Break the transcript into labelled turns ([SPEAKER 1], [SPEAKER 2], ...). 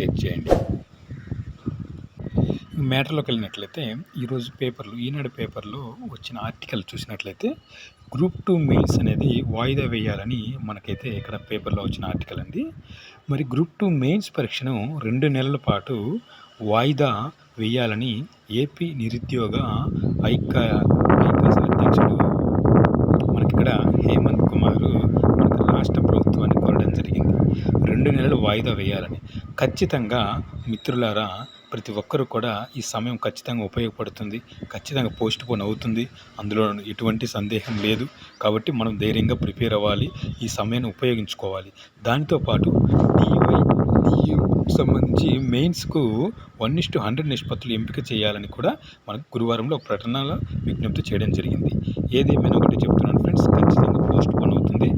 [SPEAKER 1] Share చేయండి. మ్యాటర్లోకి వెళ్ళినట్లయితే ఈరోజు పేపర్లు ఈనాడు పేపర్లో వచ్చిన ఆర్టికల్ చూసినట్లయితే గ్రూప్ టూ మీల్స్ అనేది వాయిదా వేయాలని మనకైతే ఇక్కడ పేపర్లో వచ్చిన ఆర్టికల్ అండి. మరి గ్రూప్ టూ మెయిన్స్ పరీక్షను రెండు నెలల పాటు వాయిదా వేయాలని ఏపీ నిరుద్యోగ ఐక్య ఐకాస్ అధ్యక్షుడు నెలలు వాయిదా వేయాలని. ఖచ్చితంగా మిత్రులారా ప్రతి ఒక్కరు కూడా ఈ సమయం ఖచ్చితంగా ఉపయోగపడుతుంది. ఖచ్చితంగా పోస్ట్ పోన్ అవుతుంది. అందులో ఎటువంటి సందేహం లేదు. కాబట్టి మనం ధైర్యంగా ప్రిపేర్ అవ్వాలి. ఈ సమయాన్ని ఉపయోగించుకోవాలి. దానితో పాటు డివై సంబంధించి మెయిన్స్కు వన్ ఇస్ టు హండ్రెడ్ నిష్పత్తులు ఎంపిక చేయాలని కూడా మనకు గురువారంలో ఒక ప్రకటనలో విజ్ఞప్తి చేయడం జరిగింది. ఏదేమైనా ఒకటి చెప్తున్నాను ఫ్రెండ్స్. ఖచ్చితంగా పోస్ట్ పోన్ అవుతుంది.